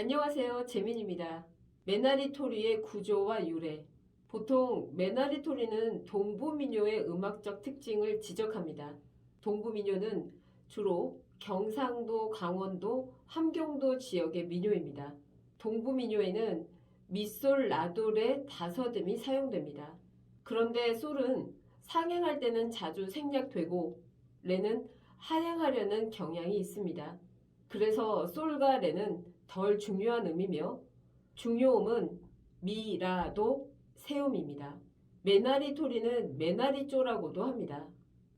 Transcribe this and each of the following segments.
안녕하세요. 재민입니다. 메나리 토리의 구조와 유래. 보통 메나리 토리는 동부민요의 음악적 특징을 지적합니다. 동부민요는 주로 경상도, 강원도, 함경도 지역의 민요입니다. 동부민요에는 미솔, 라돌의 다섯음이 사용됩니다. 그런데 솔은 상행할 때는 자주 생략되고 레는 하행하려는 경향이 있습니다. 그래서 솔과 레는 덜 중요한 음이며 중요음은 미, 라, 도, 세음입니다. 메나리 토리는 메나리쪼라고도 합니다.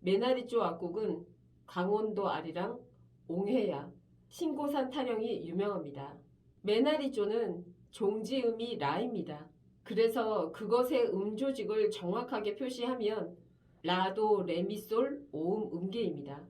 메나리쪼 악곡은 강원도 아리랑, 옹해야, 신고산 타령이 유명합니다. 메나리쪼는 종지음이 라입니다. 그래서 그것의 음조직을 정확하게 표시하면 라도, 레미솔, 오음, 음계입니다.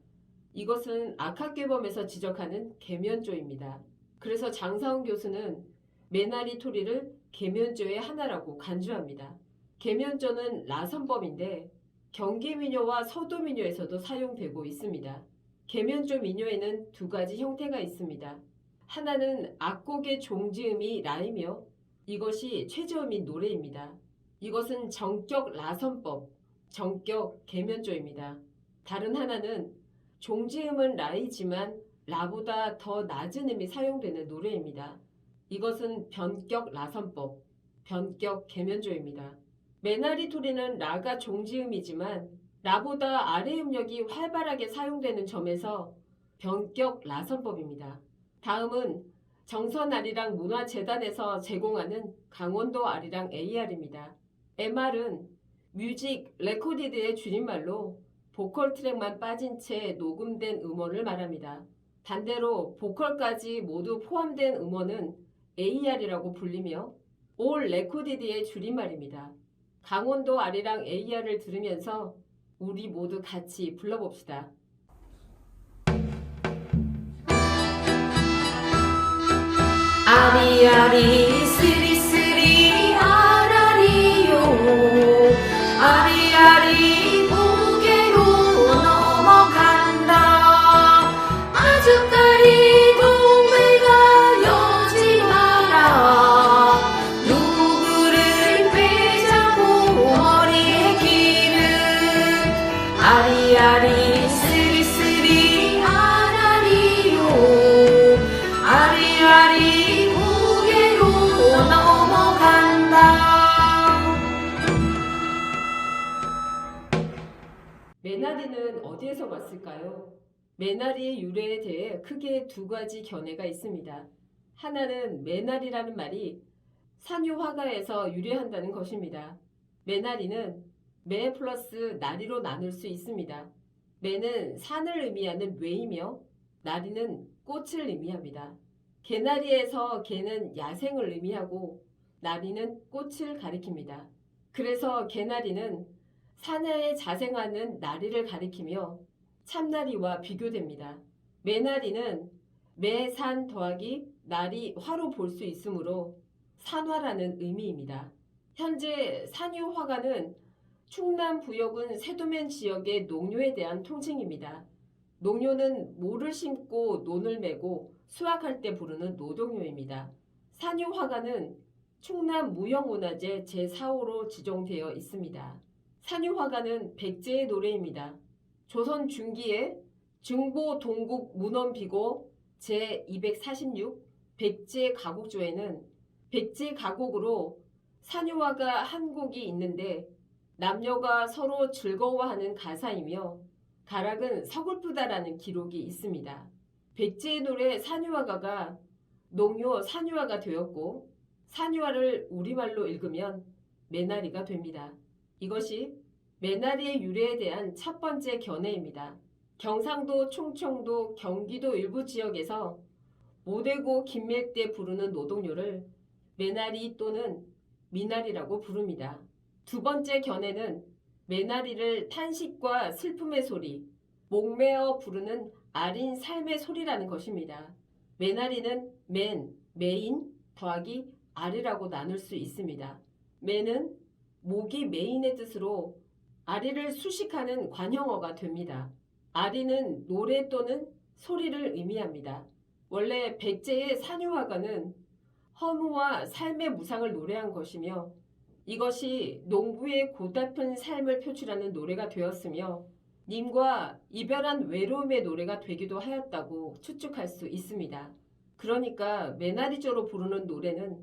이것은 악학괴범에서 지적하는 계면조입니다. 그래서 장사훈 교수는 메나리 토리를 계면조의 하나라고 간주합니다. 계면조는 라선법인데 경기 민요와 서도 민요에서도 사용되고 있습니다. 계면조 민요에는 두 가지 형태가 있습니다. 하나는 악곡의 종지음이 라이며 이것이 최저음인 노래입니다. 이것은 정격 라선법, 정격 계면조입니다. 다른 하나는 종지음은 라이지만 라보다 더 낮은 음이 사용되는 노래입니다. 이것은 변격 라선법, 변격 계면조입니다. 메나리 토리는 라가 종지음이지만 라보다 아래 음력이 활발하게 사용되는 점에서 변격 라선법입니다. 다음은 정선 아리랑 문화재단에서 제공하는 강원도 아리랑 AR입니다. MR은 뮤직 레코디드의 줄임말로 보컬 트랙만 빠진 채 녹음된 음원을 말합니다. 반대로 보컬까지 모두 포함된 음원은 AR이라고 불리며 올 레코디드의 줄임말입니다. 강원도 아리랑 AR을 들으면서 우리 모두 같이 불러봅시다. 아리아리 어디에서 왔을까요? 메나리의 유래에 대해 크게 두 가지 견해가 있습니다. 하나는 메나리라는 말이 산유 화가에서 유래한다는 것입니다. 메나리는 매 플러스 나리로 나눌 수 있습니다. 매는 산을 의미하는 뇌이며 나리는 꽃을 의미합니다. 개나리에서 개는 야생을 의미하고 나리는 꽃을 가리킵니다. 그래서 개나리는 산하에 자생하는 나리를 가리키며 참나리와 비교됩니다. 매나리는 매산 더하기 날이 화로 볼 수 있으므로 산화라는 의미입니다. 현재 산유화가는 충남 부여군 세도면 지역의 농요에 대한 통칭입니다. 농요는 모를 심고 논을 메고 수확할 때 부르는 노동요입니다. 산유화가는 충남 무형문화재 제4호로 지정되어 있습니다. 산유화가는 백제의 노래입니다. 조선 중기에 중보 동국 문헌 비고 제246 백제 가곡조에는 백제 가곡으로 산유화가 한 곡이 있는데 남녀가 서로 즐거워하는 가사이며 가락은 서글프다라는 기록이 있습니다. 백제의 노래 산유화가가 농요 산유화가 되었고 산유화를 우리말로 읽으면 메나리가 됩니다. 이것이 메나리의 유래에 대한 첫 번째 견해입니다. 경상도, 충청도, 경기도 일부 지역에서 모대고 때 부르는 노동요를 메나리 또는 미나리라고 부릅니다. 두 번째 견해는 메나리를 탄식과 슬픔의 소리, 목매어 부르는 아린 삶의 소리라는 것입니다. 메나리는 맨, 메인 더하기 아리라고 나눌 수 있습니다. 맨은 목이 메인의 뜻으로 아리를 수식하는 관형어가 됩니다. 아리는 노래 또는 소리를 의미합니다. 원래 백제의 산유화가는 허무와 삶의 무상을 노래한 것이며 이것이 농부의 고달픈 삶을 표출하는 노래가 되었으며 님과 이별한 외로움의 노래가 되기도 하였다고 추측할 수 있습니다. 그러니까 메나리조로 부르는 노래는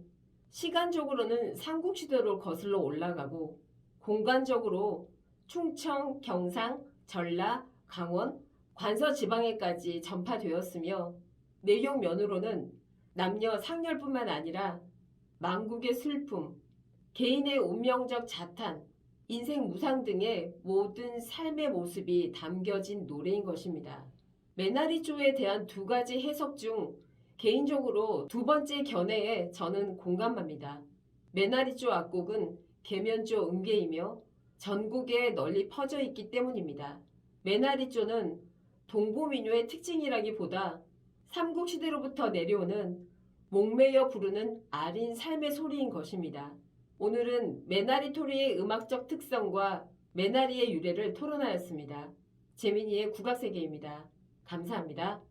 시간적으로는 삼국시대로 거슬러 올라가고 공간적으로 충청, 경상, 전라, 강원, 관서 지방에까지 전파되었으며 내용 면으로는 남녀 상렬뿐만 아니라 망국의 슬픔, 개인의 운명적 자탄, 인생 무상 등의 모든 삶의 모습이 담겨진 노래인 것입니다. 메나리조에 대한 두 가지 해석 중 개인적으로 두 번째 견해에 저는 공감합니다. 메나리조 악곡은 계면조 음계이며 전국에 널리 퍼져 있기 때문입니다. 메나리조는 동부민요의 특징이라기보다 삼국시대로부터 내려오는 목매여 부르는 아린 삶의 소리인 것입니다. 오늘은 메나리토리의 음악적 특성과 메나리의 유래를 토론하였습니다. 재민이의 국악세계입니다. 감사합니다.